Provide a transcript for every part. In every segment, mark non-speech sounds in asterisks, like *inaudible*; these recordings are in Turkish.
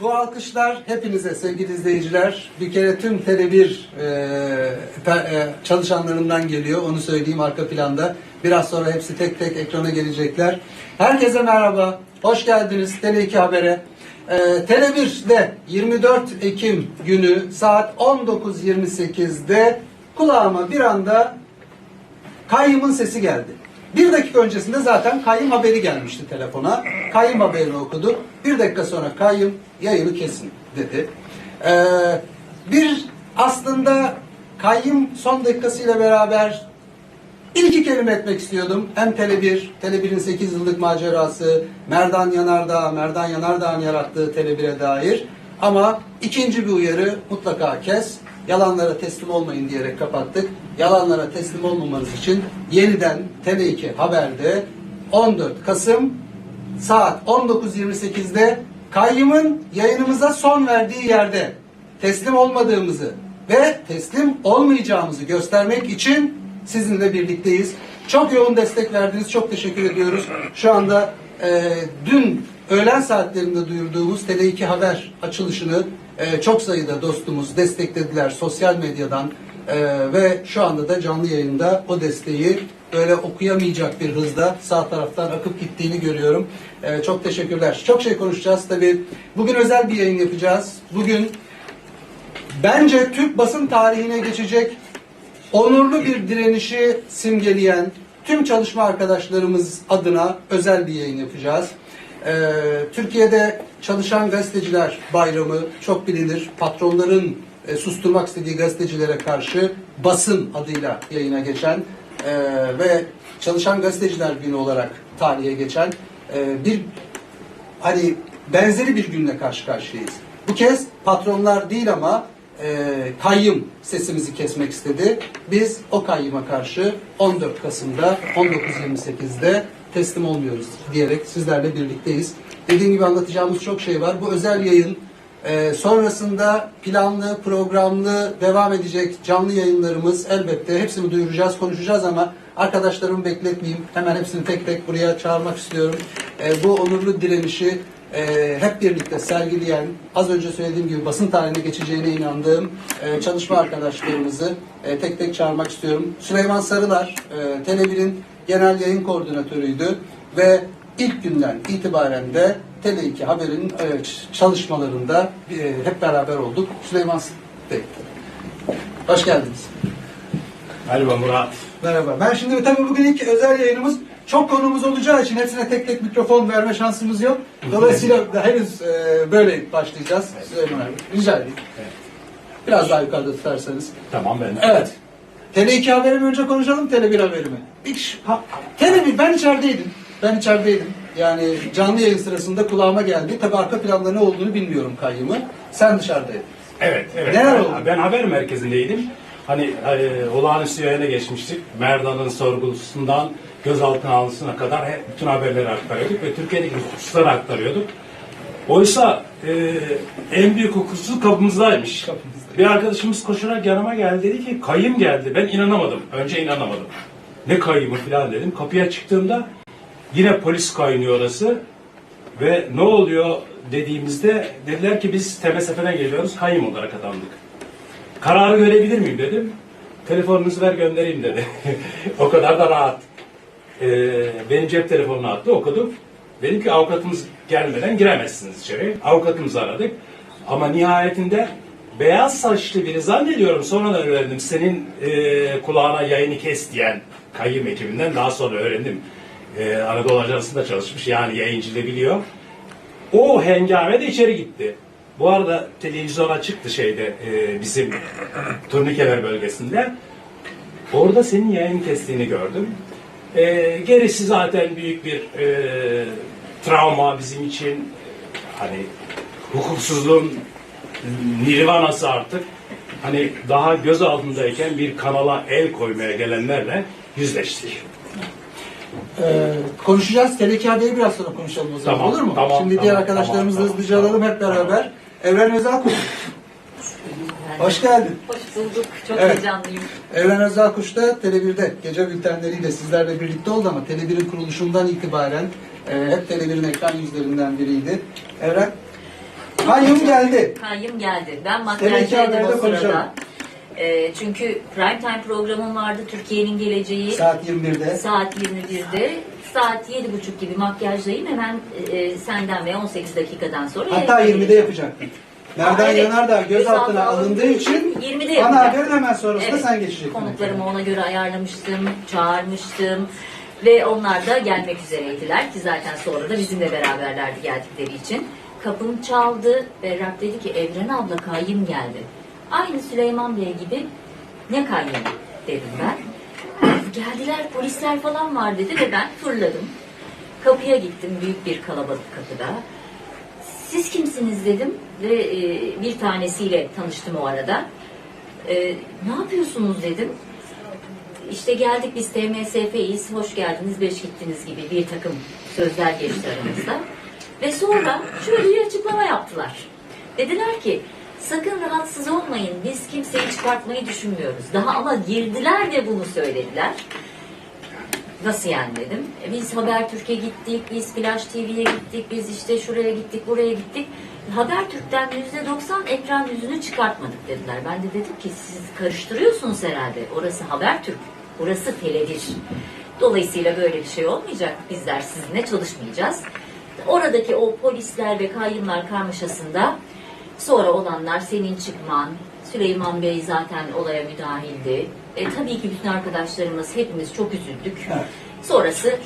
bu alkışlar hepinize sevgili izleyiciler. Bir kere tüm Tele1 e, e, çalışanlarından geliyor. Onu söyleyeyim arka planda. Biraz sonra hepsi tek tek ekrana gelecekler. Herkese merhaba. Hoş geldiniz Tele2 Haber'e. E, Tele1'de 24 Ekim günü saat 19.28'de kulağıma bir anda Kayyım'ın sesi geldi. Bir dakika öncesinde zaten kayyım haberi gelmişti telefona. Kayyım haberini okuduk. Bir dakika sonra kayyım yayını kesin dedi. Ee, bir aslında kayyım son dakikasıyla beraber bir iki kelime etmek istiyordum. Hem Tele1, Tele1'in 8 yıllık macerası, Merdan Yanardağ, Merdan Yanardağ'ın yarattığı Tele1'e dair. Ama ikinci bir uyarı mutlaka kes. Yalanlara teslim olmayın diyerek kapattık. Yalanlara teslim olmamanız için yeniden Tele2 Haber'de 14 Kasım saat 19.28'de kayyımın yayınımıza son verdiği yerde teslim olmadığımızı ve teslim olmayacağımızı göstermek için sizinle birlikteyiz. Çok yoğun destek verdiniz. Çok teşekkür ediyoruz. Şu anda e, dün öğlen saatlerinde duyurduğumuz Tele2 Haber açılışını e, çok sayıda dostumuz desteklediler sosyal medyadan e, ve şu anda da canlı yayında o desteği böyle okuyamayacak bir hızda sağ taraftan akıp gittiğini görüyorum. E, çok teşekkürler. Çok şey konuşacağız tabii. Bugün özel bir yayın yapacağız. Bugün bence Türk basın tarihine geçecek onurlu bir direnişi simgeleyen tüm çalışma arkadaşlarımız adına özel bir yayın yapacağız. Ee, Türkiye'de Çalışan Gazeteciler Bayramı çok bilinir. Patronların e, susturmak istediği gazetecilere karşı basın adıyla yayına geçen e, ve Çalışan Gazeteciler Günü olarak tarihe geçen e, bir hani benzeri bir günle karşı karşıyayız. Bu kez patronlar değil ama e, kayyım sesimizi kesmek istedi. Biz o kayyıma karşı 14 Kasım'da 19.28'de teslim olmuyoruz diyerek sizlerle birlikteyiz. Dediğim gibi anlatacağımız çok şey var. Bu özel yayın e, sonrasında planlı, programlı devam edecek canlı yayınlarımız elbette hepsini duyuracağız, konuşacağız ama arkadaşlarımı bekletmeyeyim. Hemen hepsini tek tek buraya çağırmak istiyorum. E, bu onurlu direnişi e, hep birlikte sergileyen, az önce söylediğim gibi basın tarihine geçeceğine inandığım çalışma arkadaşlarımızı tek tek çağırmak istiyorum. Süleyman Sarılar, e, Tele1'in genel yayın koordinatörüydü ve ilk günden itibaren de Tele2 Haber'in e, çalışmalarında e, hep beraber olduk. Süleyman Bey, hoş geldiniz. Merhaba Murat. Merhaba. Ben şimdi tabii bugün ilk özel yayınımız çok konumuz olacağı için hepsine tek tek mikrofon verme şansımız yok. Dolayısıyla da henüz e, böyle başlayacağız. Süleyman abi. Rica edeyim. Evet. Biraz daha yukarıda tutarsanız. Tamam ben. Evet. Tele 2 haberi mi önce konuşalım, Tele 1 haberi mi? Hiç, ha, Tele 1, ben içerideydim. Ben içerideydim. Yani canlı yayın sırasında kulağıma geldi. Tabii arka planda ne olduğunu bilmiyorum kayyımı. Sen dışarıdaydın. Evet, evet. Neler ben, oldu? ben haber merkezindeydim. Hani e, olağanüstü yayına geçmiştik. Merdan'ın sorgusundan gözaltına alınmasına kadar hep bütün haberleri aktarıyorduk ve Türkiye'deki hususları aktarıyorduk. Oysa e, en büyük hukuksuzluk kapımızdaymış. Kapımızda. Bir arkadaşımız koşarak yanıma geldi dedi ki kayım geldi. Ben inanamadım. Önce inanamadım. Ne kayımı falan dedim. Kapıya çıktığımda yine polis kaynıyor orası. Ve ne oluyor dediğimizde dediler ki biz TMSF'den geliyoruz kayyum olarak atandık. Kararı görebilir miyim dedim. Telefonunuzu ver göndereyim dedi. *laughs* o kadar da rahat. Ee, benim cep telefonunu attı okudum. Dedim ki avukatımız gelmeden giremezsiniz içeri. Avukatımızı aradık. Ama nihayetinde beyaz saçlı biri zannediyorum sonradan öğrendim. Senin e, kulağına yayını kes diyen kayyum ekibinden daha sonra öğrendim. E, Anadolu Ajansı'nda çalışmış yani yayıncılığı biliyor. O hengamede içeri gitti. Bu arada televizyona çıktı şeyde e, bizim turnikeler bölgesinde. Orada senin yayın kestiğini gördüm. E, gerisi zaten büyük bir e, travma bizim için. Hani hukuksuzluğun nirvanası artık. Hani daha göz altındayken bir kanala el koymaya gelenlerle yüzleştik. Ee, konuşacağız. Tele 2 haberi biraz sonra konuşalım o zaman. Tamam, Olur mu? tamam, Şimdi tamam, diğer arkadaşlarımızla tamam, hızlıca tamam, alalım hep beraber. Evren Özelkuş. Hoş geldin. Hoş bulduk. Çok Evet. heyecanlıyım. Evren Özelkuş da Tele1'de gece bültenleriyle sizlerle birlikte oldu ama Tele1'in kuruluşundan itibaren e, hep Tele1'in ekran yüzlerinden biriydi. Evren Kayyum geldi. Kayyum geldi. Ben haberde o konuşalım. sırada. Ee, çünkü prime time programım vardı. Türkiye'nin geleceği. Saat 21'de. Saat 21'de. Saat 7.30 gibi makyajdayım. Hemen e, senden ve 18 dakikadan sonra Hatta yayına 20'de yapacaktın. Merdan evet. Yanardağ gözaltına alındığı için için 20'de ana haberin hemen sonrasında Evet. sen geçecektin. Konuklarımı ona göre ayarlamıştım, çağırmıştım ve onlar da gelmek üzereydiler ki zaten sonra da bizimle beraberlerdi geldikleri için. Kapım çaldı. Berrak dedi ki Evren abla kayyım geldi. Aynı Süleyman Bey gibi ne kayyım dedim ben. Geldiler polisler falan var dedi ve ben fırladım. Kapıya gittim büyük bir kalabalık kapıda. Siz kimsiniz dedim ve e, bir tanesiyle tanıştım o arada. E, ne yapıyorsunuz dedim. İşte geldik biz TMSF'yiz, hoş geldiniz, beş gittiniz gibi bir takım sözler geçti aramızda. Ve sonra şöyle bir açıklama yaptılar. Dediler ki sakın rahatsız olmayın biz kimseyi çıkartmayı düşünmüyoruz. Daha ama girdiler de bunu söylediler. Nasıl yani dedim. E, Biz Habertürk'e gittik, biz Flash TV'ye gittik, biz işte şuraya gittik, buraya gittik. Habertürk'ten yüzde doksan ekran yüzünü çıkartmadık dediler. Ben de dedim ki siz karıştırıyorsunuz herhalde. Orası Habertürk, burası Teledir. Dolayısıyla böyle bir şey olmayacak. Bizler sizinle çalışmayacağız. Oradaki o polisler ve kayyumlar karmaşasında sonra olanlar senin çıkman, Süleyman Bey zaten olaya müdahildi. E, tabii ki bütün arkadaşlarımız hepimiz çok üzüldük. Evet. Sonrası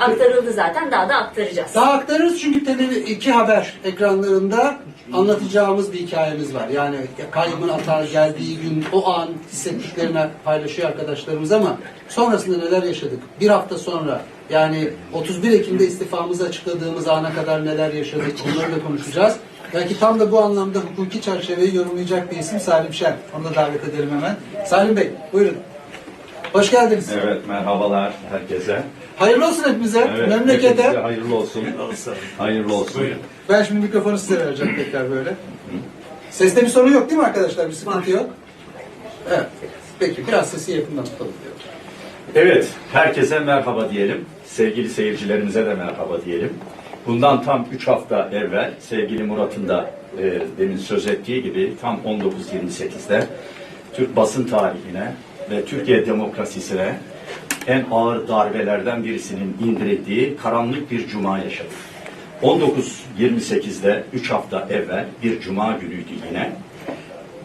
aktarıldı zaten daha da aktaracağız. Daha aktarırız çünkü televiz iki haber ekranlarında anlatacağımız bir hikayemiz var. Yani kaybın atar geldiği gün o an hissettiklerini paylaşıyor arkadaşlarımız ama sonrasında neler yaşadık? Bir hafta sonra yani 31 Ekim'de istifamızı açıkladığımız ana kadar neler yaşadık onları da konuşacağız. Belki tam da bu anlamda hukuki çerçeveyi yorumlayacak bir isim Salim Şen. Onu da davet edelim hemen. Salim Bey buyurun. Hoş geldiniz. Evet, merhabalar herkese. Hayırlı olsun hepimize. Evet, Memlekete. hepinize hayırlı olsun. Hayırlı olsun. Buyurun. Ben şimdi mikrofonu size vereceğim tekrar böyle. Seste bir sorun yok değil mi arkadaşlar? Bir sıkıntı yok. Evet. Peki biraz sesi yakından tutalım diyorum. Evet, herkese merhaba diyelim. Sevgili seyircilerimize de merhaba diyelim. Bundan tam 3 hafta evvel sevgili Murat'ın da e, demin söz ettiği gibi tam 19.28'de Türk basın tarihine ve Türkiye demokrasisine en ağır darbelerden birisinin indirildiği karanlık bir cuma yaşadık. 19.28'de 3 hafta evvel bir cuma günüydü yine.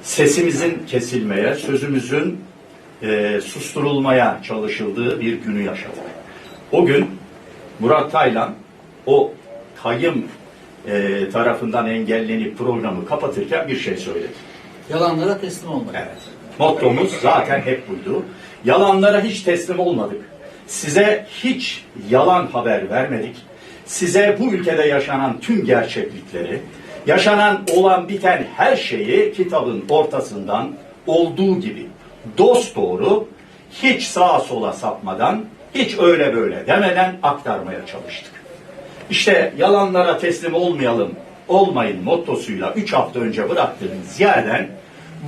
Sesimizin kesilmeye, sözümüzün e, susturulmaya çalışıldığı bir günü yaşadık. O gün Murat Taylan o kayyım e, tarafından engellenip programı kapatırken bir şey söyledi. Yalanlara teslim olmak. Evet. Mottomuz zaten hep buydu. Yalanlara hiç teslim olmadık. Size hiç yalan haber vermedik. Size bu ülkede yaşanan tüm gerçeklikleri, yaşanan olan biten her şeyi kitabın ortasından olduğu gibi dost doğru hiç sağa sola sapmadan, hiç öyle böyle demeden aktarmaya çalıştık. İşte yalanlara teslim olmayalım, olmayın mottosuyla 3 hafta önce bıraktığımız yerden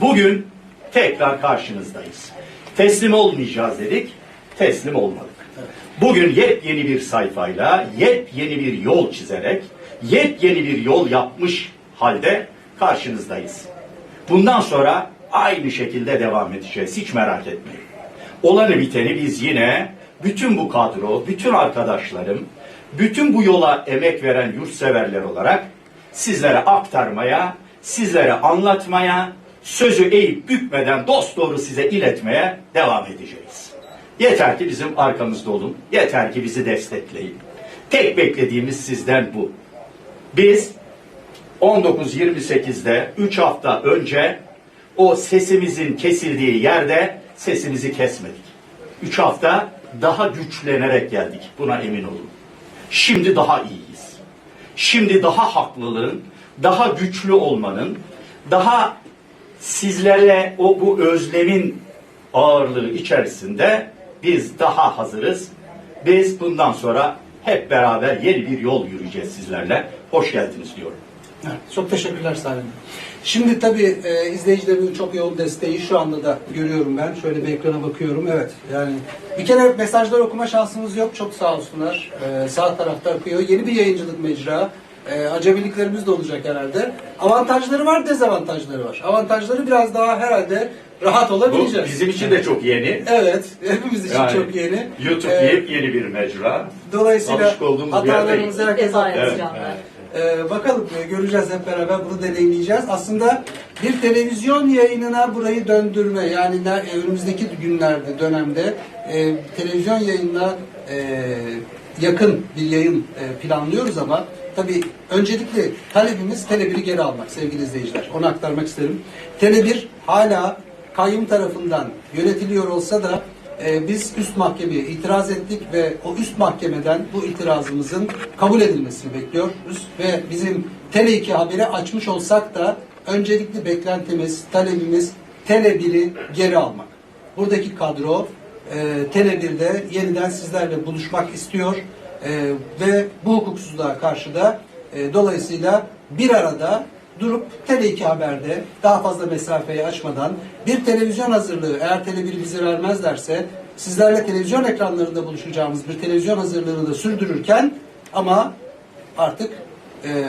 bugün tekrar karşınızdayız. Teslim olmayacağız dedik, teslim olmadık. Bugün yepyeni bir sayfayla, yepyeni bir yol çizerek, yepyeni bir yol yapmış halde karşınızdayız. Bundan sonra aynı şekilde devam edeceğiz. Hiç merak etmeyin. Olanı biteni biz yine bütün bu kadro, bütün arkadaşlarım, bütün bu yola emek veren yurtseverler olarak sizlere aktarmaya, sizlere anlatmaya, sözü eğip bükmeden dosdoğru size iletmeye devam edeceğiz. Yeter ki bizim arkamızda olun, yeter ki bizi destekleyin. Tek beklediğimiz sizden bu. Biz 19.28'de 3 hafta önce o sesimizin kesildiği yerde sesimizi kesmedik. 3 hafta daha güçlenerek geldik. Buna emin olun. Şimdi daha iyiyiz. Şimdi daha haklılığın, daha güçlü olmanın, daha sizlerle o bu özlemin ağırlığı içerisinde biz daha hazırız. Biz bundan sonra hep beraber yeni bir yol yürüyeceğiz sizlerle. Hoş geldiniz diyorum. Evet, çok teşekkürler Salim. Şimdi tabii e, izleyicilerimin çok yoğun desteği şu anda da görüyorum ben. Şöyle bir ekrana bakıyorum. Evet yani bir kere mesajlar okuma şansımız yok. Çok sağ olsunlar. E, sağ tarafta akıyor. Yeni bir yayıncılık mecra. E, acemiliklerimiz de olacak herhalde. Avantajları var, dezavantajları var. Avantajları biraz daha herhalde rahat Bu olabileceğiz. bizim için de çok yeni. Evet, *laughs* hepimiz için Yani çok yeni. YouTube Ee, yepyeni bir mecra. Dolayısıyla Alışık olduğumuz hatalarımızı herkes yapacağımlar. Ee, bakalım e, göreceğiz hep beraber bunu deneyimleyeceğiz. Aslında bir televizyon yayınına burayı döndürme yani ne- e, önümüzdeki günlerde dönemde e, televizyon yayınına e, yakın bir yayın e, planlıyoruz ama tabii öncelikle talebimiz Tele1'i geri almak sevgili izleyiciler. Onu aktarmak isterim. Tele1 hala kayyum tarafından yönetiliyor olsa da e, biz üst mahkemeye itiraz ettik ve o üst mahkemeden bu itirazımızın kabul edilmesini bekliyoruz ve bizim Tele2 haberi açmış olsak da öncelikli beklentimiz, talebimiz Tele1'i geri almak. Buradaki kadro e, Tele1'de yeniden sizlerle buluşmak istiyor e, ve bu hukuksuzluğa karşı da e, dolayısıyla bir arada durup Tele2 Haber'de daha fazla mesafeyi açmadan bir televizyon hazırlığı eğer Tele1 bize vermezlerse sizlerle televizyon ekranlarında buluşacağımız bir televizyon hazırlığını da sürdürürken ama artık e,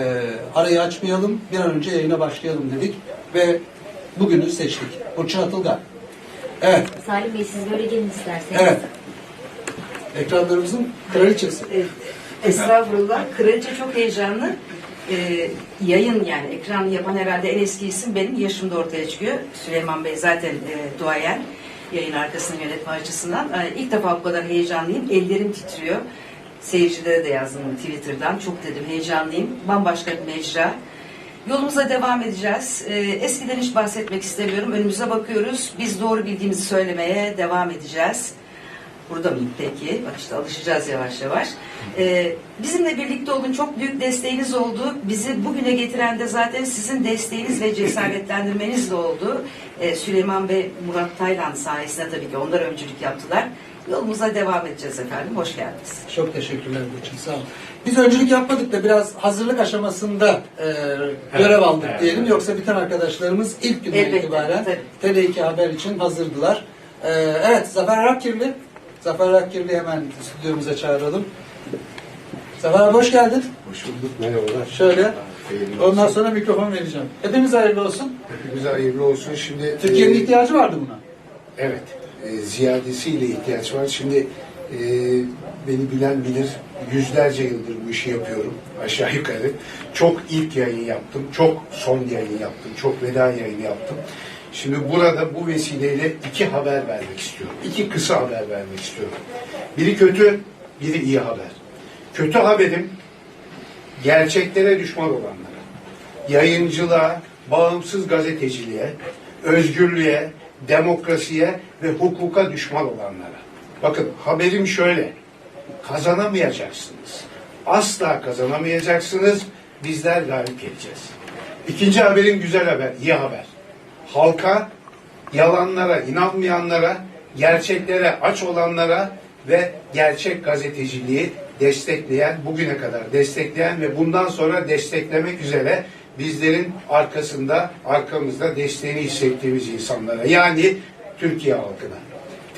arayı açmayalım bir an önce yayına başlayalım dedik ve bugünü seçtik. Burçin Atılgan. Evet, Salim Bey siz böyle gelin isterseniz. evet. Ekranlarımızın kraliçesi. Estağfurullah. Kraliçe çok heyecanlı. Ee, yayın yani ekran yapan herhalde en eski isim benim yaşımda ortaya çıkıyor. Süleyman Bey zaten e, duayen yayın arkasını yönetme açısından. Ee, ilk defa bu kadar heyecanlıyım. Ellerim titriyor. Seyircilere de yazdım Twitter'dan. Çok dedim heyecanlıyım. Bambaşka bir mecra. Yolumuza devam edeceğiz. Ee, eskiden hiç bahsetmek istemiyorum. Önümüze bakıyoruz. Biz doğru bildiğimizi söylemeye devam edeceğiz. Burada mıyım peki? Bak işte alışacağız yavaş yavaş. Ee, bizimle birlikte olun. Çok büyük desteğiniz oldu. Bizi bugüne getiren de zaten sizin desteğiniz ve cesaretlendirmenizle oldu. Ee, Süleyman ve Murat Taylan sayesinde tabii ki onlar öncülük yaptılar. Yolumuza devam edeceğiz efendim. Hoş geldiniz. Çok teşekkürler Burçin sağ olun. Biz öncülük yapmadık da biraz hazırlık aşamasında e, görev aldık evet. diyelim. Yoksa bütün arkadaşlarımız ilk günden Elbette, itibaren tabii. Tele2 Haber için hazırdılar. E, evet Zafer Arakirli. Zafer Arakirli hemen stüdyomuza çağıralım. Zafer abi hoş geldin. Hoş bulduk, merhabalar. Şöyle. Hayırlı Ondan olsun. sonra mikrofon vereceğim. Hepimiz hayırlı olsun. Hepimize hayırlı olsun. Şimdi Türkiye'nin e, ihtiyacı vardı buna. Evet, e, ziyadesiyle ihtiyaç var. Şimdi e, beni bilen bilir, yüzlerce yıldır bu işi yapıyorum aşağı yukarı. Çok ilk yayın yaptım, çok son yayın yaptım, çok veda yayını yaptım. Şimdi burada bu vesileyle iki haber vermek istiyorum. İki kısa haber vermek istiyorum. Biri kötü, biri iyi haber. Kötü haberim gerçeklere düşman olanlara, yayıncılığa, bağımsız gazeteciliğe, özgürlüğe, demokrasiye ve hukuka düşman olanlara. Bakın haberim şöyle. Kazanamayacaksınız. Asla kazanamayacaksınız. Bizler galip geleceğiz. İkinci haberim güzel haber, iyi haber. Halka, yalanlara, inanmayanlara, gerçeklere aç olanlara ve gerçek gazeteciliği destekleyen, bugüne kadar destekleyen ve bundan sonra desteklemek üzere bizlerin arkasında, arkamızda desteğini hissettiğimiz insanlara. Yani Türkiye halkına.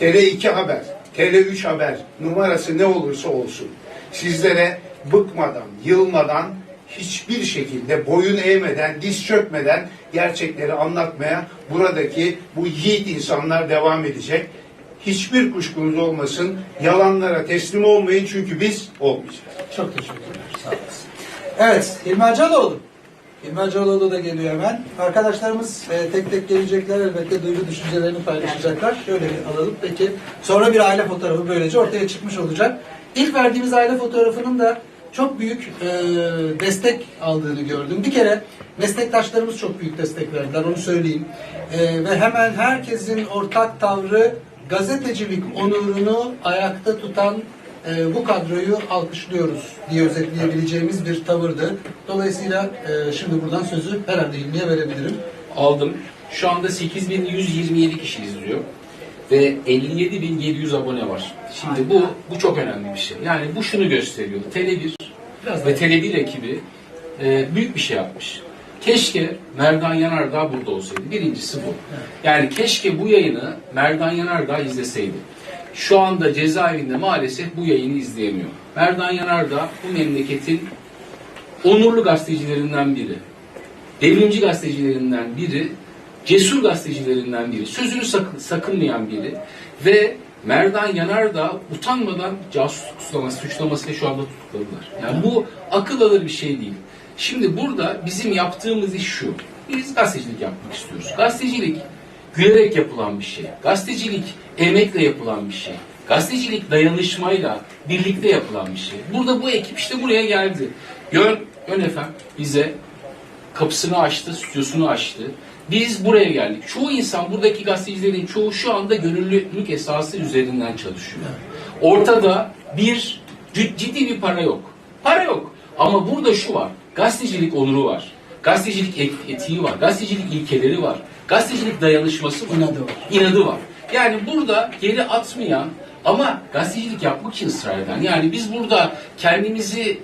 TR2 Haber, TR3 Haber numarası ne olursa olsun sizlere bıkmadan, yılmadan hiçbir şekilde boyun eğmeden, diz çökmeden gerçekleri anlatmaya buradaki bu yiğit insanlar devam edecek. Hiçbir kuşkunuz olmasın. Yalanlara teslim olmayın çünkü biz olmayacağız. Çok teşekkürler. Sağ olasın. Evet, Hilmi Hacaloğlu. Hilmi Hacaloğlu da geliyor hemen. Arkadaşlarımız e, tek tek gelecekler elbette duygu düşüncelerini paylaşacaklar. Şöyle bir alalım. Peki sonra bir aile fotoğrafı böylece ortaya çıkmış olacak. İlk verdiğimiz aile fotoğrafının da çok büyük e, destek aldığını gördüm. Bir kere meslektaşlarımız çok büyük destek verdiler, onu söyleyeyim. E, ve hemen herkesin ortak tavrı gazetecilik onurunu ayakta tutan e, bu kadroyu alkışlıyoruz diye özetleyebileceğimiz bir tavırdı. Dolayısıyla e, şimdi buradan sözü herhalde İlmi'ye verebilirim. aldım. Şu anda 8127 kişi izliyor ve 57700 abone var. Şimdi bu bu çok önemli bir şey. Yani bu şunu gösteriyor. Tele1 Biraz ve Tele1 ekibi e, büyük bir şey yapmış. Keşke Merdan Yanardağ burada olsaydı. Birincisi bu. Yani keşke bu yayını Merdan Yanardağ izleseydi. Şu anda cezaevinde maalesef bu yayını izleyemiyor. Merdan Yanardağ bu memleketin onurlu gazetecilerinden biri, devrimci gazetecilerinden biri, cesur gazetecilerinden biri, sözünü sakın, sakınmayan biri ve Merdan Yanardağ utanmadan casusluk suçlaması, suçlamasıyla şu anda tutukladılar. Yani bu akıl alır bir şey değil. Şimdi burada bizim yaptığımız iş şu. Biz gazetecilik yapmak istiyoruz. Gazetecilik gülerek yapılan bir şey. Gazetecilik emekle yapılan bir şey. Gazetecilik dayanışmayla birlikte yapılan bir şey. Burada bu ekip işte buraya geldi. Yön, Yön efem bize kapısını açtı, stüdyosunu açtı. Biz buraya geldik. Çoğu insan, buradaki gazetecilerin çoğu şu anda gönüllülük esası üzerinden çalışıyor. Ortada bir cid- ciddi bir para yok. Para yok. Ama burada şu var. Gazetecilik onuru var. Gazetecilik et- etiği var. Gazetecilik ilkeleri var. Gazetecilik dayanışması var. İnadı var. İnadı var. Yani burada geri atmayan ama gazetecilik yapmak için ısrar eden. Yani biz burada kendimizi